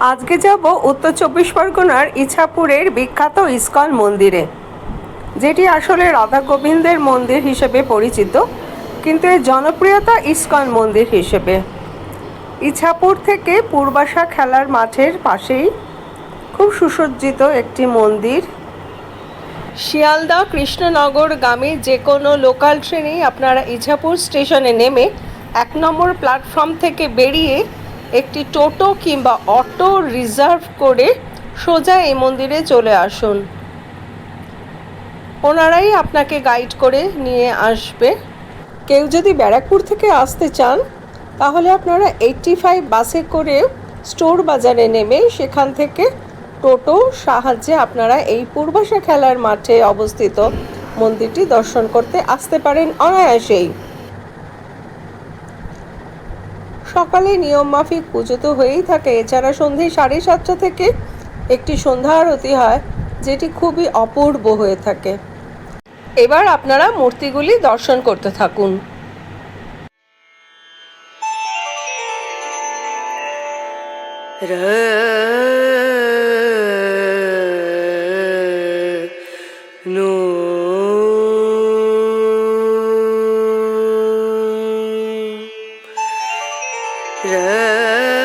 আজকে যাব উত্তর চব্বিশ পরগনার ইছাপুরের বিখ্যাত ইস্কন মন্দিরে, যেটি আসলে রাধা গোবিন্দের মন্দির হিসেবে পরিচিত, কিন্তু এর জনপ্রিয়তা ইস্কন মন্দির হিসেবে। ইছাপুর থেকে পূর্বাশা খেলার মাঠের পাশেই খুব সুসজ্জিত একটি মন্দির। শিয়ালদা কৃষ্ণনগর গামী যে কোনো লোকাল ট্রেনেই আপনারা ইছাপুর স্টেশনে নেমে এক নম্বর প্ল্যাটফর্ম থেকে বেরিয়ে একটি টোটো কিংবা অটো রিজার্ভ করে সোজা এই মন্দিরে চলে আসুন। ওনারাই আপনাকে গাইড করে নিয়ে আসবে। কেউ যদি ব্যারাকপুর থেকে আসতে চান, তাহলে আপনারা এইটটি ফাইভ বাসে করে স্টোর বাজারে নেমে সেখান থেকে টোটো সাহায্যে আপনারা এই পূর্বাশা খেলার মাঠে অবস্থিত মন্দিরটি দর্শন করতে আসতে পারেন অনায়াসেই। সকালে নিয়ম মাফিক পুজো তো হয়েই থাকে। এছাড়া সন্ধে সাড়ে সাতটা থেকে একটি সন্ধ্যা আরতি হয়, যেটি খুবই অপূর্ব হয়ে থাকে। এবার আপনারা মূর্তিগুলি দর্শন করতে থাকুন। No Yeah.